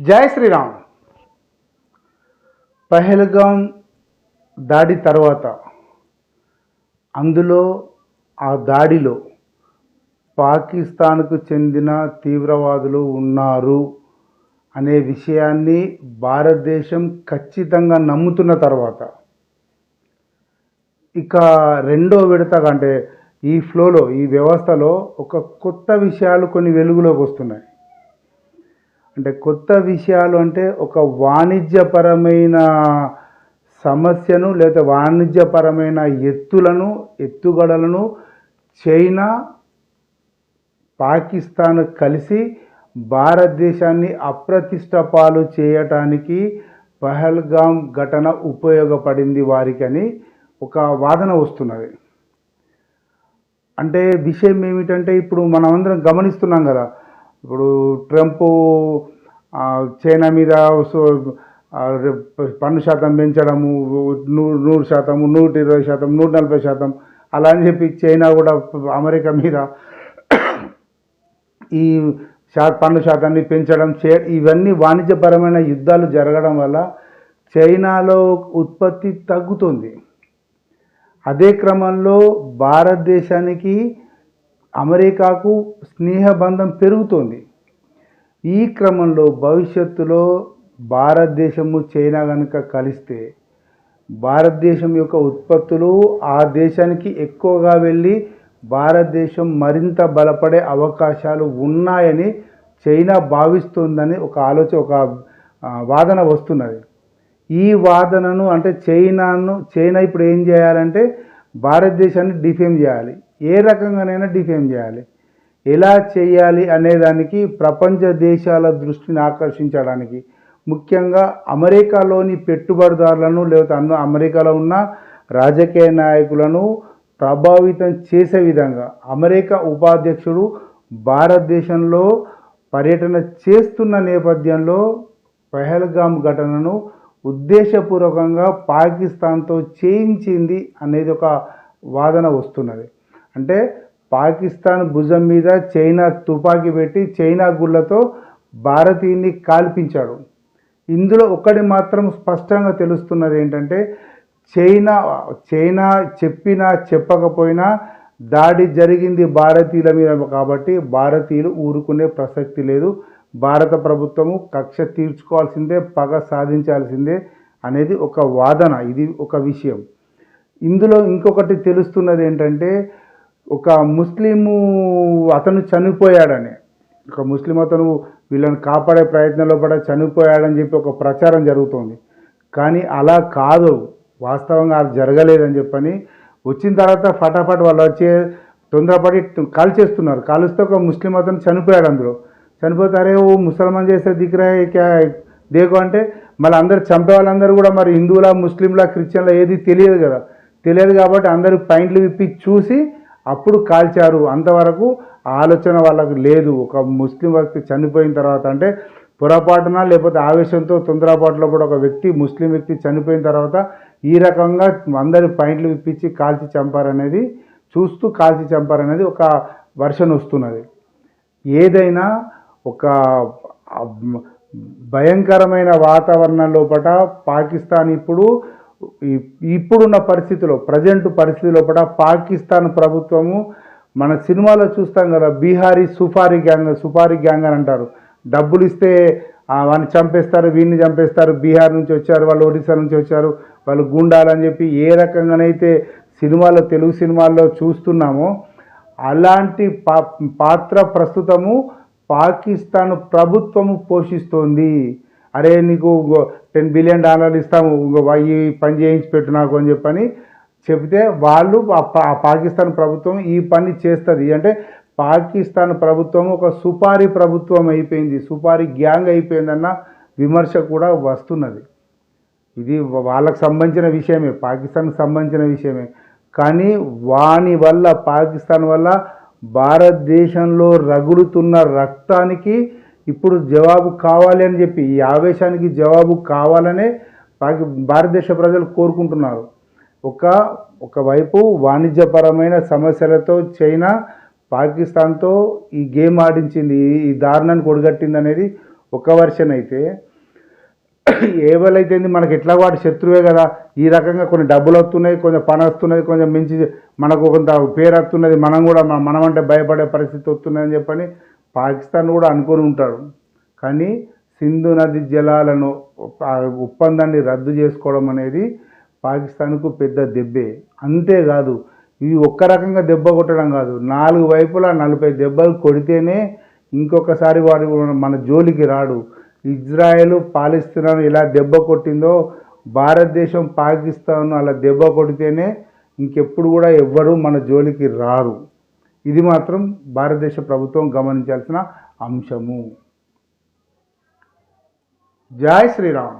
జై శ్రీరామ్. పహల్గాం దాడి తర్వాత అందులో ఆ దాడిలో పాకిస్తాన్కు చెందిన తీవ్రవాదులు ఉన్నారు అనే విషయాన్ని భారతదేశం ఖచ్చితంగా నమ్ముతున్న తర్వాత ఇక రెండో విడతగా అంటే ఈ ఫ్లోలో ఈ వ్యవస్థలో ఒక కొత్త విషయాలు కొన్ని వెలుగులోకి వస్తున్నాయి. అంటే కొత్త విషయాలు అంటే ఒక వాణిజ్యపరమైన సమస్యను లేదా వాణిజ్యపరమైన ఎత్తులను ఎత్తుగడలను చైనా పాకిస్తాన్ కలిసి భారతదేశాన్ని అప్రతిష్ట పాలు చేయటానికి పహల్గాం ఘటన ఉపయోగపడింది వారికని ఒక వాదన వస్తున్నది. అంటే విషయం ఏమిటంటే ఇప్పుడు మనమందరం గమనిస్తున్నాం కదా ఇప్పుడు ట్రంప్ చైనా మీద పన్ను శాతం పెంచడము నూరు నూరు శాతం నూట ఇరవై శాతం నూట నలభై శాతం అలా అని చెప్పి చైనా కూడా అమెరికా మీద ఈ శా పన్ను శాతాన్ని పెంచడం చే ఇవన్నీ వాణిజ్యపరమైన యుద్ధాలు జరగడం వల్ల చైనాలో ఉత్పత్తి తగ్గుతుంది. అదే క్రమంలో భారతదేశానికి అమెరికాకు స్నేహబంధం పెరుగుతోంది. ఈ క్రమంలో భవిష్యత్తులో భారతదేశము చైనా కనుక కలిస్తే భారతదేశం యొక్క ఉత్పత్తులు ఆ దేశానికి ఎక్కువగా వెళ్ళి భారతదేశం మరింత బలపడే అవకాశాలు ఉన్నాయని చైనా భావిస్తుందని ఒక ఆలోచన ఒక వాదన వస్తున్నది. ఈ వాదనను అంటే చైనాను చైనా ఇప్పుడు ఏం చేయాలంటే భారతదేశాన్ని డిఫేమ్ చేయాలి. ఏ రకంగానైనా డిఫేమ్ చేయాలి. ఎలా చేయాలి అనేదానికి ప్రపంచ దేశాల దృష్టిని ఆకర్షించడానికి. ముఖ్యంగా అమెరికాలోని పెట్టుబడిదారులను లేకపోతే అన్న అమెరికాలో ఉన్న రాజకీయ నాయకులను ప్రభావితం చేసే విధంగా అమెరికా ఉపాధ్యక్షుడు భారతదేశంలో పర్యటన చేస్తున్న నేపథ్యంలో పెహల్గామ్ ఘటనను ఉద్దేశపూర్వకంగా పాకిస్తాన్తో చేయించింది అనేది ఒక వాదన వస్తున్నది. అంటే పాకిస్తాన్ భుజం మీద చైనా తుపాకీ పెట్టి చైనా గుళ్ళతో భారతీయుని కాల్పించాడు. ఇందులో ఒకటి మాత్రం స్పష్టంగా తెలుస్తున్నది ఏంటంటే చైనా చైనా చెప్పినా చెప్పకపోయినా దాడి జరిగింది భారతీయుల మీద కాబట్టి భారతీయులు ఊరుకునే ప్రసక్తి లేదు. భారత ప్రభుత్వము కక్ష తీర్చుకోవాల్సిందే పగ సాధించాల్సిందే అనేది ఒక వాదన ఇది ఒక విషయం. ఇందులో ఇంకొకటి తెలుస్తున్నది ఏంటంటే ఒక ముస్లిము అతను చనిపోయాడని ఒక ముస్లిం అతను వీళ్ళని కాపాడే ప్రయత్నంలో పడ చనిపోయాడని చెప్పి ఒక ప్రచారం జరుగుతోంది. కానీ అలా కాదు వాస్తవంగా అది జరగలేదని చెప్పని వచ్చిన తర్వాత ఫటాఫట్ వాళ్ళు వచ్చే తొందరపడి కాల్ చేస్తున్నారు కాలుస్తే ఒక ముస్లిం అతను చనిపోయాడు అందులో. చనిపోతారే ఓ ముసల్మాన్ చేస్తే దిక్కురా క్యా అంటే మళ్ళీ అందరు చంపే వాళ్ళందరూ కూడా మరి హిందువుల ముస్లింలా క్రిస్టియన్ల ఏది తెలియదు కదా. తెలియదు కాబట్టి అందరూ పైంట్లు విప్పి చూసి అప్పుడు కాల్చారు. అంతవరకు ఆలోచన వాళ్ళకు లేదు. ఒక ముస్లిం వ్యక్తి చనిపోయిన తర్వాత అంటే పొరపాటున లేకపోతే ఆవేశంతో తొందరపాటులో కూడా ఒక వ్యక్తి ముస్లిం వ్యక్తి చనిపోయిన తర్వాత ఈ రకంగా అందరి పాయింట్లు ఇప్పించి కాల్చి చంపారనేది చూస్తూ కాల్చి చంపారనేది ఒక వర్షన్ వస్తున్నది. ఏదైనా ఒక భయంకరమైన వాతావరణం లోపల పాకిస్తాన్ ఇప్పుడు ఇప్పుడున్న పరిస్థితిలో ప్రజెంట్ పరిస్థితిలో కూడా పాకిస్తాన్ ప్రభుత్వము మన సినిమాలో చూస్తాం కదా బీహారీ సుఫారీ గ్యాంగ్ సుఫారీ గ్యాంగ్ అని అంటారు. డబ్బులు ఇస్తే వాడిని చంపేస్తారు వీడిని చంపేస్తారు బీహార్ నుంచి వచ్చారు వాళ్ళు ఒరిస్సా నుంచి వచ్చారు వాళ్ళు గుండాలని చెప్పి ఏ రకంగానైతే సినిమాలో తెలుగు సినిమాల్లో చూస్తున్నామో అలాంటి పా పాత్ర ప్రస్తుతము పాకిస్తాన్ ప్రభుత్వము పోషిస్తోంది. అరే నీకు టెన్ బిలియన్ డాలర్లు ఇస్తాము ఇంకో ఈ పని చేయించి పెట్టు నాకు అని చెప్పని చెబితే వాళ్ళు ఆ పాకిస్తాన్ ప్రభుత్వం ఈ పని చేస్తుంది. అంటే పాకిస్తాన్ ప్రభుత్వం ఒక సుపారీ ప్రభుత్వం అయిపోయింది సుపారీ గ్యాంగ్ అయిపోయిందన్న విమర్శ కూడా వస్తున్నది. ఇది వాళ్ళకు సంబంధించిన విషయమే పాకిస్తాన్కి సంబంధించిన విషయమే. కానీ వాని వల్ల పాకిస్తాన్ వల్ల భారతదేశంలో రగులుతున్న రక్తానికి ఇప్పుడు జవాబు కావాలి అని చెప్పి ఈ ఆవేశానికి జవాబు కావాలనే పాకి భారతదేశ ప్రజలు కోరుకుంటున్నారు. ఒక ఒకవైపు వాణిజ్యపరమైన సమస్యలతో చైనా పాకిస్తాన్తో ఈ గేమ్ ఆడించింది ఈ- దారుణాన్ని కొడగట్టింది అనేది ఒక వర్షన్ అయితే ఏవలైతే మనకి ఎట్లా వాడు శత్రువే కదా. ఈ రకంగా కొన్ని డబ్బులు వస్తున్నాయి కొంచెం పని వస్తున్నది కొంచెం మించి మనకు కొంత పేరు వస్తున్నది మనం కూడా మనమంటే భయపడే పరిస్థితి వస్తున్నదని చెప్పని పాకిస్తాన్ కూడా అనుకొని ఉంటాడు కానీ సింధు నది జలాలను ఒప్పందాన్ని రద్దు చేసుకోవడం అనేది పాకిస్తాన్కు పెద్ద దెబ్బే. అంతేకాదు ఇవి ఒక్క రకంగా దెబ్బ కొట్టడం కాదు. నాలుగు వైపులా నలభై దెబ్బలు కొడితేనే ఇంకొకసారి వాడు మన జోలికి రాడు. ఇజ్రాయెల్ పాలిస్తీనాను ఎలా దెబ్బ కొట్టిందో భారతదేశం పాకిస్తాన్ అలా దెబ్బ కొడితేనే ఇంకెప్పుడు కూడా ఎవ్వరూ మన జోలికి రారు. ఇది మాత్రం భారతదేశ ప్రభుత్వం గమనించాల్సిన అంశము. జై శ్రీరామ్.